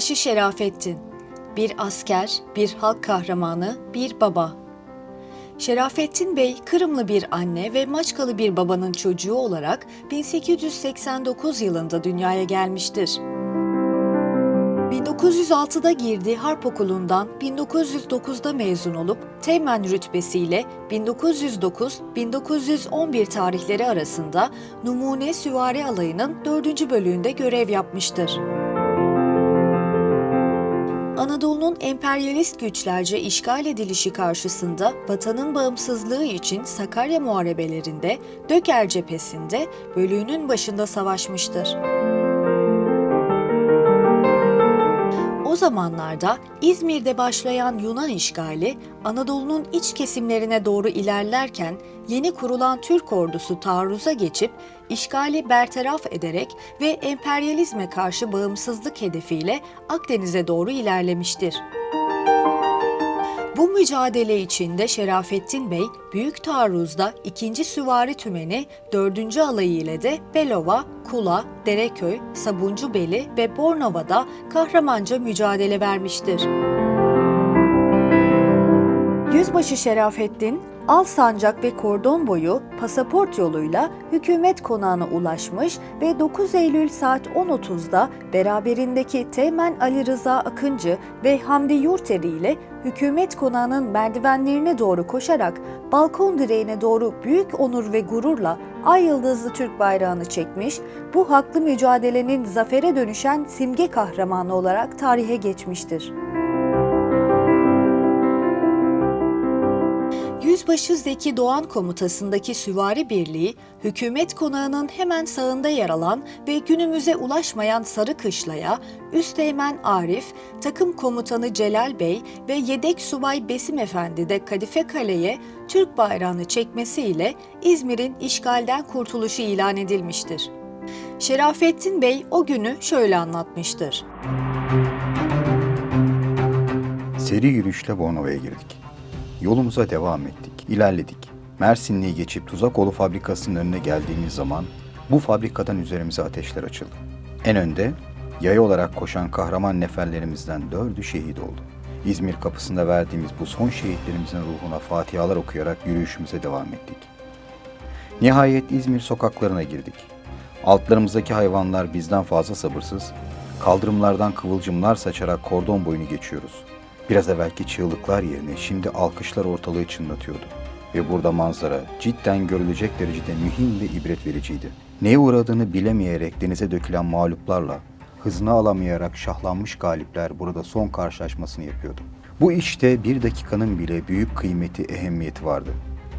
Yüzbaşı Şerafettin Bir asker, bir halk kahramanı, bir baba. Şerafettin Bey, Kırımlı bir anne ve Maçkalı bir babanın çocuğu olarak 1889 yılında dünyaya gelmiştir. 1906'da girdiği harp okulundan 1909'da mezun olup teğmen rütbesiyle 1909-1911 tarihleri arasında Numune Süvari Alayı'nın 4. bölüğünde görev yapmıştır. Anadolu'nun emperyalist güçlerce işgal edilişi karşısında vatanın bağımsızlığı için Sakarya Muharebelerinde, Döker cephesinde bölüğünün başında savaşmıştır. O zamanlarda İzmir'de başlayan Yunan işgali Anadolu'nun iç kesimlerine doğru ilerlerken yeni kurulan Türk ordusu taarruza geçip işgali bertaraf ederek ve emperyalizme karşı bağımsızlık hedefiyle Akdeniz'e doğru ilerlemiştir. Bu mücadele içinde Şerafettin Bey, Büyük Taarruz'da 2. Süvari Tümeni 4. Alayı ile de Belova, Kula, Dereköy, Sabuncubeli ve Bornova'da kahramanca mücadele vermiştir. Yüzbaşı Şerafettin, Al Sancak ve Kordon boyu pasaport yoluyla hükümet konağına ulaşmış ve 9 Eylül saat 10.30'da beraberindeki Teğmen Ali Rıza Akıncı ve Hamdi Yurteri ile hükümet konağının merdivenlerine doğru koşarak balkon direğine doğru büyük onur ve gururla ay yıldızlı Türk bayrağını çekmiş, bu haklı mücadelenin zafere dönüşen simge kahramanı olarak tarihe geçmiştir. Yüzbaşı Zeki Doğan komutasındaki süvari birliği, hükümet konağının hemen sağında yer alan ve günümüze ulaşmayan Sarıkışla'ya, Üsteğmen Arif, takım komutanı Celal Bey ve yedek subay Besim Efendi de Kadife Kale'ye Türk bayrağını çekmesiyle İzmir'in işgalden kurtuluşu ilan edilmiştir. Şerafettin Bey o günü şöyle anlatmıştır. Seri yürüyüşle Bornova'ya girdik. Yolumuza devam ettik, ilerledik. Mersinli'yi geçip Tuzakoğlu fabrikasının önüne geldiğimiz zaman bu fabrikadan üzerimize ateşler açıldı. En önde yaya olarak koşan kahraman neferlerimizden dördü şehit oldu. İzmir kapısında verdiğimiz bu son şehitlerimizin ruhuna fatihalar okuyarak yürüyüşümüze devam ettik. Nihayet İzmir sokaklarına girdik. Altlarımızdaki hayvanlar bizden fazla sabırsız, kaldırımlardan kıvılcımlar saçarak kordon boyunu geçiyoruz. Biraz evvelki çığlıklar yerine şimdi alkışlar ortalığı çınlatıyordu. Ve burada manzara cidden görülecek derecede mühim ve ibret vericiydi. Neye uğradığını bilemeyerek denize dökülen mağluplarla, hızını alamayarak şahlanmış galipler burada son karşılaşmasını yapıyordu. Bu işte bir dakikanın bile büyük kıymeti, ehemmiyeti vardı.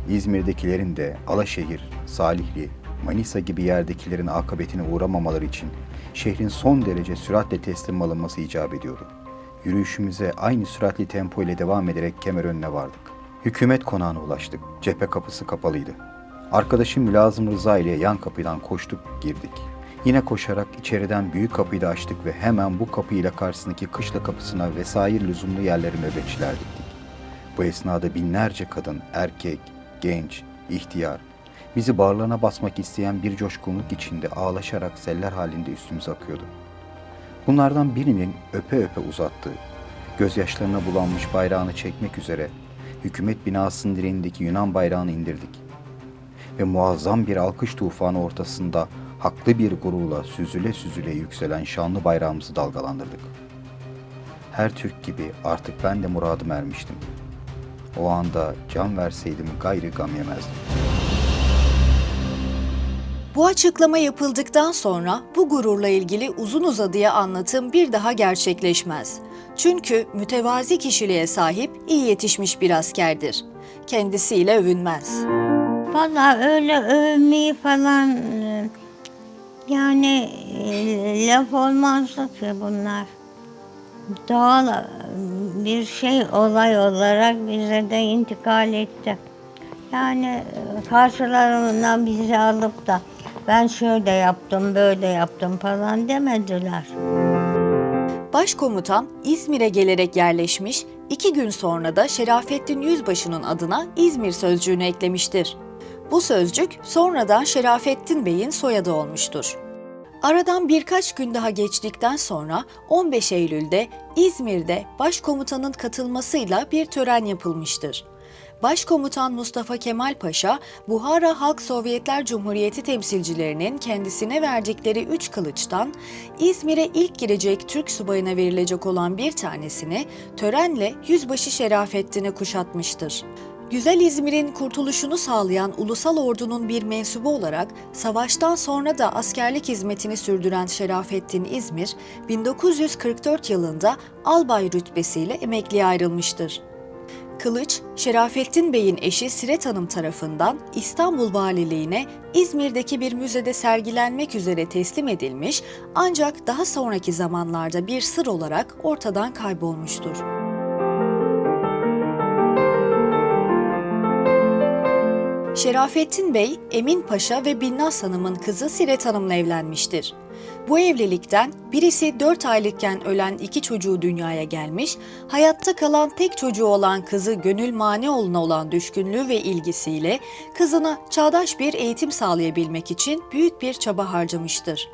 İzmir'dekilerin de Alaşehir, Salihli, Manisa gibi yerdekilerin akıbetine uğramamaları için şehrin son derece süratle teslim alınması icap ediyordu. Yürüyüşümüze aynı süratli tempo ile devam ederek Kemerönü'ne vardık. Hükümet konağına ulaştık. Cephe kapısı kapalıydı. Arkadaşım Mülazım Rıza ile yan kapıdan koştuk, girdik. Yine koşarak içeriden büyük kapıyı da açtık ve hemen bu kapı ile karşısındaki kışla kapısına vesaire lüzumlu yerlere nöbetçiler diktik. Bu esnada binlerce kadın, erkek, genç, ihtiyar, bizi bağırlarına basmak isteyen bir coşkunluk içinde ağlaşarak seller halinde üstümüze akıyordu. Bunlardan birinin öpe öpe uzattığı, gözyaşlarına bulanmış bayrağını çekmek üzere hükümet binasının direğindeki Yunan bayrağını indirdik. Ve muazzam bir alkış tufanı ortasında haklı bir gururla süzüle süzüle yükselen şanlı bayrağımızı dalgalandırdık. Her Türk gibi artık ben de muradım ermiştim. O anda can verseydim gayrı gam yemezdim. Bu açıklama yapıldıktan sonra bu gururla ilgili uzun uzadıya anlatım bir daha gerçekleşmez. Çünkü mütevazi kişiliğe sahip iyi yetişmiş bir askerdir. Kendisiyle övünmez. Valla öyle övmeyi falan e, yani e, laf olmazdı ki bunlar. Doğal e, bir şey olay olarak bize de intikal etti. Yani karşılarından bizi alıp da ben şöyle yaptım, böyle yaptım falan demediler. Başkomutan İzmir'e gelerek yerleşmiş, iki gün sonra da Şerafettin Yüzbaşı'nın adına İzmir sözcüğünü eklemiştir. Bu sözcük sonradan Şerafettin Bey'in soyadı olmuştur. Aradan birkaç gün daha geçtikten sonra 15 Eylül'de İzmir'de başkomutanın katılmasıyla bir tören yapılmıştır. Başkomutan Mustafa Kemal Paşa, Buhara Halk Sovyetler Cumhuriyeti temsilcilerinin kendisine verdikleri üç kılıçtan İzmir'e ilk girecek Türk subayına verilecek olan bir tanesini törenle Yüzbaşı Şerafettin'e kuşatmıştır. Güzel İzmir'in kurtuluşunu sağlayan ulusal ordunun bir mensubu olarak savaştan sonra da askerlik hizmetini sürdüren Şerafettin İzmir, 1944 yılında albay rütbesiyle emekliye ayrılmıştır. Kılıç, Şerafettin Bey'in eşi Siret Hanım tarafından İstanbul Valiliğine İzmir'deki bir müzede sergilenmek üzere teslim edilmiş ancak daha sonraki zamanlarda bir sır olarak ortadan kaybolmuştur. Şerafettin Bey, Emin Paşa ve Binnaz Hanım'ın kızı Siret Hanım'la evlenmiştir. Bu evlilikten birisi 4 aylıkken ölen iki çocuğu dünyaya gelmiş, hayatta kalan tek çocuğu olan kızı Gönül Maneoğlu'na olan düşkünlüğü ve ilgisiyle kızına çağdaş bir eğitim sağlayabilmek için büyük bir çaba harcamıştır.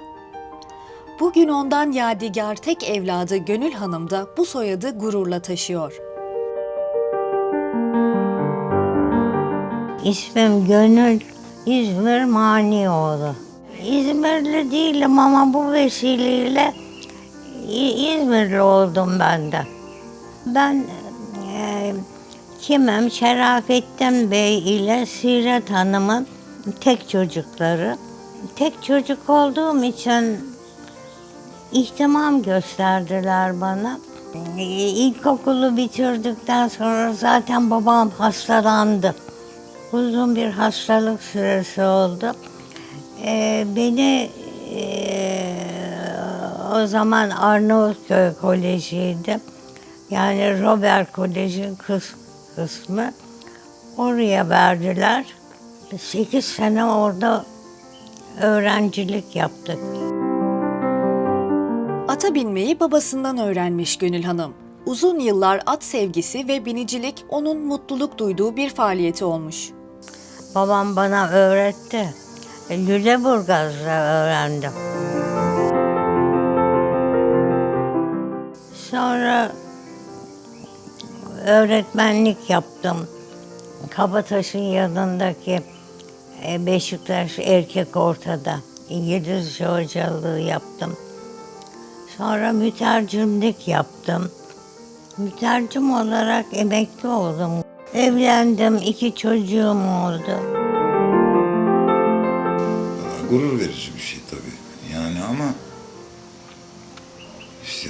Bugün ondan yadigar tek evladı Gönül Hanım da bu soyadı gururla taşıyor. İsmim Gönül İzmir Manioğlu. İzmirli değilim ama bu vesileyle İzmirli oldum ben de. Ben e, kimim? Şerafettin Bey ile Siret Hanım'ın tek çocukları. Tek çocuk olduğum için ihtimam gösterdiler bana. E, İlkokulu bitirdikten sonra zaten babam hastalandı. Uzun bir hastalık süresi oldu. Ee, beni ee, o zaman Arnavutköy Koleji'ydi. Yani Robert Kolej'in kız, kısmı. Oraya verdiler. Sekiz sene orada öğrencilik yaptık. Ata binmeyi babasından öğrenmiş Gönül Hanım. Uzun yıllar at sevgisi ve binicilik onun mutluluk duyduğu bir faaliyeti olmuş. Babam bana öğretti. Lüleburgaz'da öğrendim. Sonra öğretmenlik yaptım. Kabataş'ın yanındaki e, Beşiktaş Erkek Ortada İngilizce hocalığı yaptım. Sonra mütercimlik yaptım. Mütercim olarak emekli oldum. Evlendim, iki çocuğum oldu. Gurur verici bir şey tabii. Yani ama işte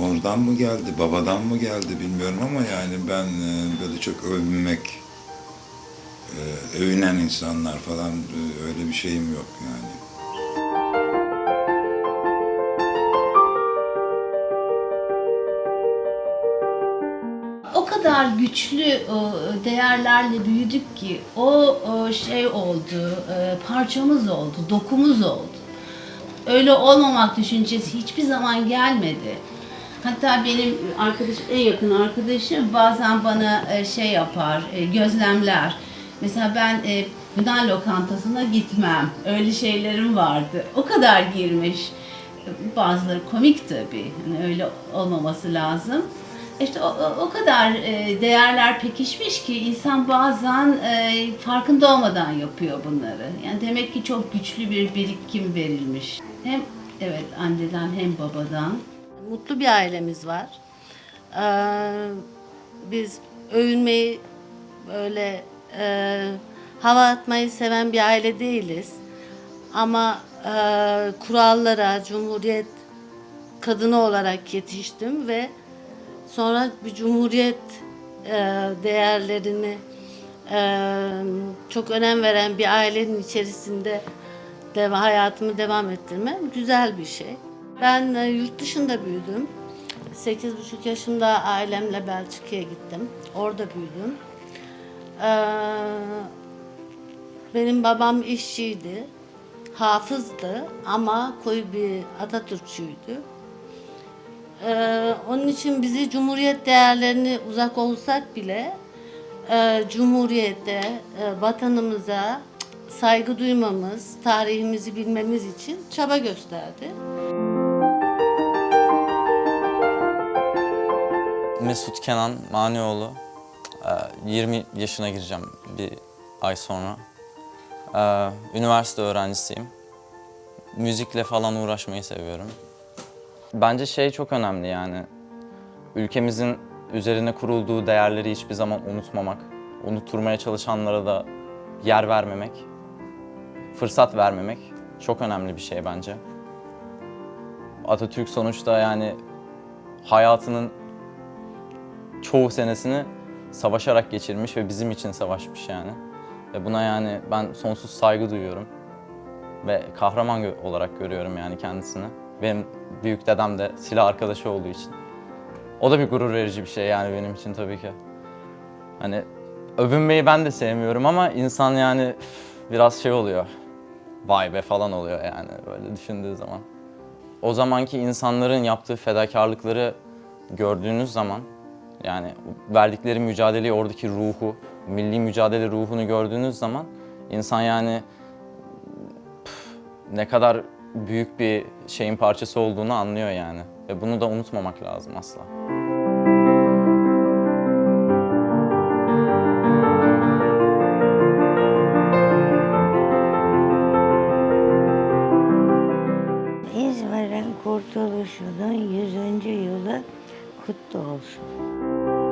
oradan mı geldi, babadan mı geldi bilmiyorum ama yani ben e, böyle çok övünmek, e, övünen insanlar falan e, öyle bir şeyim yok yani. Kadar güçlü e, değerlerle büyüdük ki o e, şey oldu, e, parçamız oldu, dokumuz oldu. Öyle olmamak düşüncesi hiçbir zaman gelmedi. Hatta benim arkadaş, en yakın arkadaşım bazen bana şey yapar, gözlemler. Mesela ben Yunan lokantasına gitmem. Öyle şeylerim vardı. O kadar girmiş. Bazıları komik tabii. Yani öyle olmaması lazım. İşte o, o- kadar e, değerler pekişmiş ki insan bazen e, farkında olmadan yapıyor bunları. Yani demek ki çok güçlü bir birikim verilmiş. Hem evet anneden hem babadan. Mutlu bir ailemiz var. Ee, biz övünmeyi böyle e, hava atmayı seven bir aile değiliz. Ama kurallara, cumhuriyet kadını olarak yetiştim ve sonra bir cumhuriyet e, değerlerini e, çok önem veren bir ailenin içerisinde de hayatımı devam ettirmem güzel bir şey. Ben e, yurt dışında büyüdüm. 8,5 yaşımda ailemle Belçika'ya gittim. Orada büyüdüm. Ee, benim babam işçiydi. Hafızdı ama koyu bir Atatürkçüydü. Ee, onun için bizi Cumhuriyet değerlerini uzak olsak bile e, Cumhuriyete, e, vatanımıza saygı duymamız, tarihimizi bilmemiz için çaba gösterdi. Mesut Kenan Manioğlu. Ee, 20 yaşına gireceğim bir ay sonra. Ee, Üniversite öğrencisiyim. Müzikle falan uğraşmayı seviyorum. Bence şey çok önemli yani. Ülkemizin üzerine kurulduğu değerleri hiçbir zaman unutmamak. Unutturmaya çalışanlara da yer vermemek. Fırsat vermemek çok önemli bir şey bence. Atatürk sonuçta yani hayatının çoğu senesini savaşarak geçirmiş ve bizim için savaşmış yani. Ve buna yani ben sonsuz saygı duyuyorum. Ve kahraman olarak görüyorum yani kendisini. Benim büyük dedem de silah arkadaşı olduğu için. O da bir gurur verici bir şey yani benim için tabii ki. Hani övünmeyi ben de sevmiyorum ama insan yani biraz şey oluyor. Vay be falan oluyor yani böyle düşündüğü zaman. O zamanki insanların yaptığı fedakarlıkları gördüğünüz zaman yani verdikleri mücadeleyi, oradaki ruhu, milli mücadele ruhunu gördüğünüz zaman insan yani ne kadar büyük bir şeyin parçası olduğunu anlıyor yani. Ve bunu da unutmamak lazım asla. İzmir'in kurtuluşunun 100. yılı kutlu olsun.